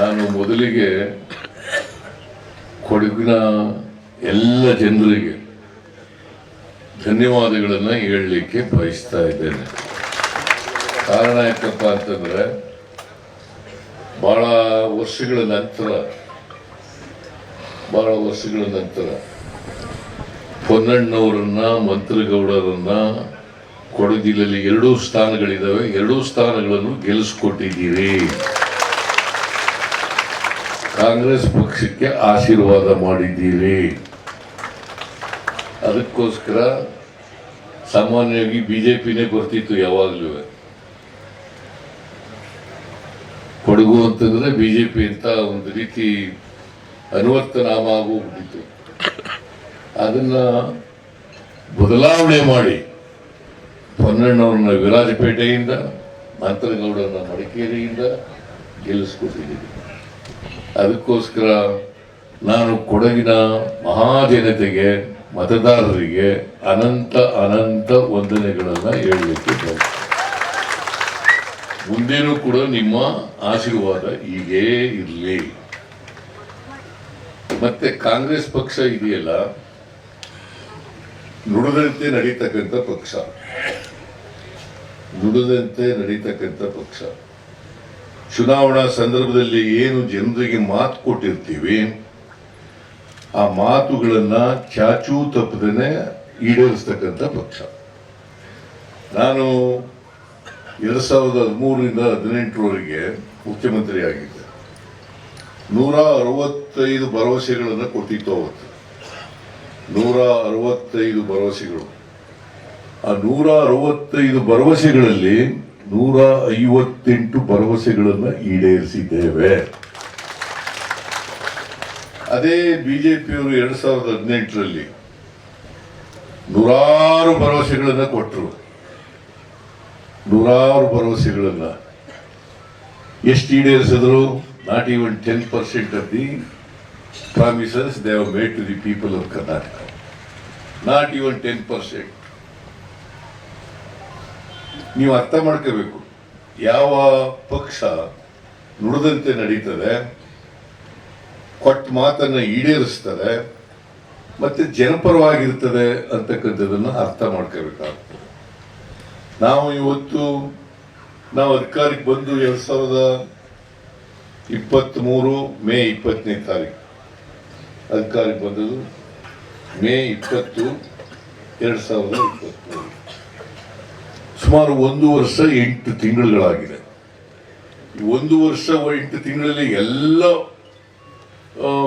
ನಾನು ಮೊದಲಿಗೆ ಕೊಡಗಿನ ಎಲ್ಲ ಜನರಿಗೆ ಧನ್ಯವಾದಗಳನ್ನು ಹೇಳಲಿಕ್ಕೆ ಬಯಸ್ತಾ ಇದ್ದೇನೆ. ಕಾರಣ ಯಾಕಪ್ಪ ಅಂತಂದರೆ ಭಾಳ ವರ್ಷಗಳ ನಂತರ ಭಾಳ ವರ್ಷಗಳ ನಂತರ ಪೊನ್ನಣ್ಣವರನ್ನ ಮಂತ್ರಗೌಡರನ್ನ ಕೊಡಗು ಜಿಲ್ಲೆಯಲ್ಲಿ ಎರಡೂ ಸ್ಥಾನಗಳಿದ್ದಾವೆ. ಎರಡೂ ಸ್ಥಾನಗಳನ್ನು ಗೆಲ್ಲಿಸ್ಕೊಟ್ಟಿದ್ದೀರಿ. ಕಾಂಗ್ರೆಸ್ ಪಕ್ಷಕ್ಕೆ ಆಶೀರ್ವಾದ ಮಾಡಿದ್ದೀರಿ. ಅದಕ್ಕೋಸ್ಕರ ಸಾಮಾನ್ಯವಾಗಿ ಬಿಜೆಪಿನೇ ಬರ್ತಿತ್ತು ಯಾವಾಗಲೂ. ಕೊಡಗು ಅಂತಂದ್ರೆ ಬಿಜೆಪಿ ಅಂತ ಒಂದು ರೀತಿ ಅನುವರ್ತನಾಮ ಆಗೋಗ್ಬಿಟ್ಟಿತ್ತು ಅದನ್ನ ಬದಲಾವಣೆ ಮಾಡಿ ಪೊನ್ನಣ್ಣವ್ರನ್ನ ವಿರಾಜಪೇಟೆಯಿಂದ, ಮಂತ್ರಗೌಡರನ್ನ ಮಡಿಕೇರಿಯಿಂದ ಗೆಲ್ಲಿಸ್ಕೊಟ್ಟಿದ್ದೀವಿ. ಅದಕ್ಕೋಸ್ಕರ ನಾನು ಕೊಡಗಿನ ಮಹಾಜನತೆಗೆ, ಮತದಾರರಿಗೆ ಅನಂತ ಅನಂತ ವಂದನೆಗಳನ್ನು ಹೇಳಲಿಕ್ಕೆ. ಮುಂದೇನೂ ಕೂಡ ನಿಮ್ಮ ಆಶೀರ್ವಾದ ಹೀಗೇ ಇರಲಿ. ಮತ್ತೆ ಕಾಂಗ್ರೆಸ್ ಪಕ್ಷ ಇದೆಯಲ್ಲ, ನುಡಿದಂತೆ ನಡೀತಕ್ಕಂಥ ಪಕ್ಷ. ನುಡಿದಂತೆ ನಡೀತಕ್ಕಂಥ ಪಕ್ಷ. ಚುನಾವಣಾ ಸಂದರ್ಭದಲ್ಲಿ ಏನು ಜನರಿಗೆ ಮಾತು ಕೊಟ್ಟಿರ್ತೀವಿ, ಆ ಮಾತುಗಳನ್ನ ಚಾಚೂ ತಪ್ಪದೇನೆ ಈಡೇರಿಸ್ತಕ್ಕಂಥ ಪಕ್ಷ. ನಾನು ಎರಡ್ ಸಾವಿರದ ಹದಿಮೂರರಿಂದ ಹದಿನೆಂಟರವರೆಗೆ ಮುಖ್ಯಮಂತ್ರಿ ಆಗಿದ್ದೆ. ನೂರ ಅರವತ್ತೈದು ಭರವಸೆಗಳನ್ನು ಕೊಟ್ಟಿತ್ತು ಅವತ್ತು. ನೂರ ಅರವತ್ತೈದು ಭರವಸೆಗಳು. ಆ ನೂರ ಅರವತ್ತೈದು ಭರವಸೆಗಳಲ್ಲಿ ನೂರ ಐವತ್ತೆಂಟು ಭರವಸೆಗಳನ್ನು ಈಡೇರಿಸಿದ್ದೇವೆ. ಅದೇ ಬಿಜೆಪಿಯವರು ಎರಡ್ ಸಾವಿರದ ಹದಿನೆಂಟರಲ್ಲಿ ನೂರಾರು ಭರವಸೆಗಳನ್ನ ಕೊಟ್ಟರು ನೂರಾರು ಭರವಸೆಗಳನ್ನ ಎಷ್ಟು ಈಡೇರಿಸಿದ್ರು? Not even ten percent of the promises they made to the people of Karnataka. Not even ten percent. ನೀವು ಅರ್ಥ ಮಾಡ್ಕೋಬೇಕು. ಯಾವ ಪಕ್ಷ ನುಡಿದಂತೆ ನಡೀತದೆ, ಕೊಟ್ಟ ಮಾತನ್ನ ಈಡೇರಿಸ್ತದೆ, ಮತ್ತೆ ಜನಪರವಾಗಿರ್ತದೆ ಅಂತಕ್ಕಂಥದ್ದನ್ನು ಅರ್ಥ ಮಾಡ್ಕೋಬೇಕಾಗ್ತದೆ. ನಾವು ಇವತ್ತು, ನಾವು ಅಧಿಕಾರಕ್ಕೆ ಬಂದು ಎರಡ್ ಸಾವಿರದ ಇಪ್ಪತ್ತ್ ಮೂರು ಮೇ ಇಪ್ಪತ್ತನೇ ತಾರೀಕು. ಅಧಿಕಾರಕ್ಕೆ ಬಂದದ್ದು ಮೇ ಇಪ್ಪತ್ತು, ಎರಡ್ ಸಾವಿರದ ಇಪ್ಪತ್ತ್ಮೂರು. ಸುಮಾರು ಒಂದು ವರ್ಷ ಎಂಟು ತಿಂಗಳುಗಳಾಗಿದೆ. ಒಂದು ವರ್ಷ ಎಂಟು ತಿಂಗಳಲ್ಲಿ ಎಲ್ಲ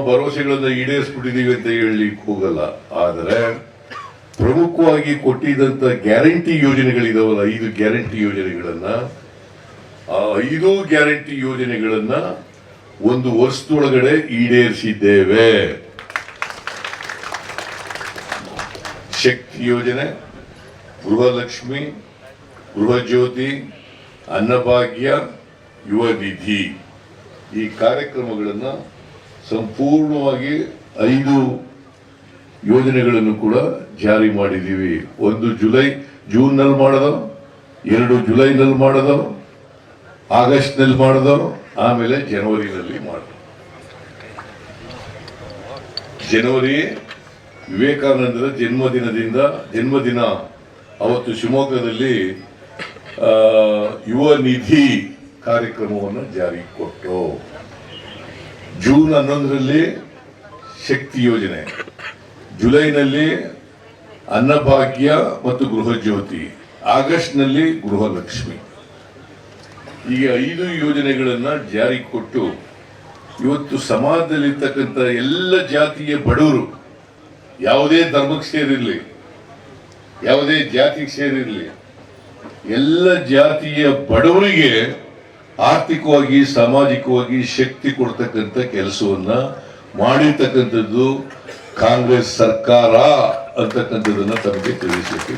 ಭರವಸೆಗಳನ್ನು ಈಡೇರಿಸ್ಬಿಟ್ಟಿದೀವಿ ಅಂತ ಹೇಳಲಿಕ್ಕೆ ಹೋಗಲ್ಲ. ಆದರೆ ಪ್ರಮುಖವಾಗಿ ಕೊಟ್ಟಿದ್ದಂಥ ಗ್ಯಾರಂಟಿ ಯೋಜನೆಗಳಿದಾವಲ್ಲ, ಐದು ಗ್ಯಾರಂಟಿ ಯೋಜನೆಗಳನ್ನ, ಆ ಐದು ಗ್ಯಾರಂಟಿ ಯೋಜನೆಗಳನ್ನ ಒಂದು ವರ್ಷದೊಳಗಡೆ ಈಡೇರಿಸಿದ್ದೇವೆ. ಶಕ್ತಿ ಯೋಜನೆ, ಗೃಹಲಕ್ಷ್ಮಿ ಗೃಹ ಜ್ಯೋತಿ ಅನ್ನಭಾಗ್ಯ ಯುವ ನಿಧಿ ಈ ಕಾರ್ಯಕ್ರಮಗಳನ್ನು ಸಂಪೂರ್ಣವಾಗಿ ಐದು ಯೋಜನೆಗಳನ್ನು ಕೂಡ ಜಾರಿ ಮಾಡಿದ್ದೀವಿ. ಒಂದು ಜುಲೈ ಜೂನ್ನಲ್ಲಿ ನಲ್ಲಿ ಮಾಡೋದು ಎರಡು ಜುಲೈನಲ್ಲಿ ಮಾಡಿದವು, ಆಗಸ್ಟ್ನಲ್ಲಿ ಮಾಡಿದವು ಮಾಡೋದು ಆಮೇಲೆ ಜನವರಿನಲ್ಲಿ ಮಾಡಿದ ಜನವರಿ, ವಿವೇಕಾನಂದರ ಜನ್ಮದಿನದಿಂದ, ಜನ್ಮದಿನ ಅವತ್ತು ಶಿವಮೊಗ್ಗದಲ್ಲಿ ಯುವ ನಿಧಿ ಕಾರ್ಯಕ್ರಮವನ್ನು ಜಾರಿ ಕೊಟ್ಟು ಜೂನ್ ಹನ್ನೊಂದರಲ್ಲಿ ಶಕ್ತಿ ಯೋಜನೆ, ಜುಲೈನಲ್ಲಿ ಅನ್ನಭಾಗ್ಯ ಮತ್ತು ಗೃಹ ಜ್ಯೋತಿ ಆಗಸ್ಟ್ನಲ್ಲಿ ಗೃಹಲಕ್ಷ್ಮಿ. ಈ ಐದು ಯೋಜನೆಗಳನ್ನ ಜಾರಿ ಕೊಟ್ಟು ಇವತ್ತು ಸಮಾಜದಲ್ಲಿರ್ತಕ್ಕಂಥ ಎಲ್ಲ ಜಾತಿಯ ಬಡವರು, ಯಾವುದೇ ಧರ್ಮಕ್ಕೆ ಸೇರಿರಲಿ, ಯಾವುದೇ ಜಾತಿಗೆ ಸೇರಿರಲಿ ಎಲ್ಲ ಜಾತಿಯ ಬಡವರಿಗೆ ಆರ್ಥಿಕವಾಗಿ ಸಾಮಾಜಿಕವಾಗಿ ಶಕ್ತಿ ಕೊಡ್ತಕ್ಕಂಥ ಕೆಲಸವನ್ನ ಮಾಡಿರ್ತಕ್ಕಂಥದ್ದು ಕಾಂಗ್ರೆಸ್ ಸರ್ಕಾರ ಅಂತಕ್ಕಂಥದ್ದನ್ನ ತಮಗೆ ತಿಳಿಸಲಿಕ್ಕೆ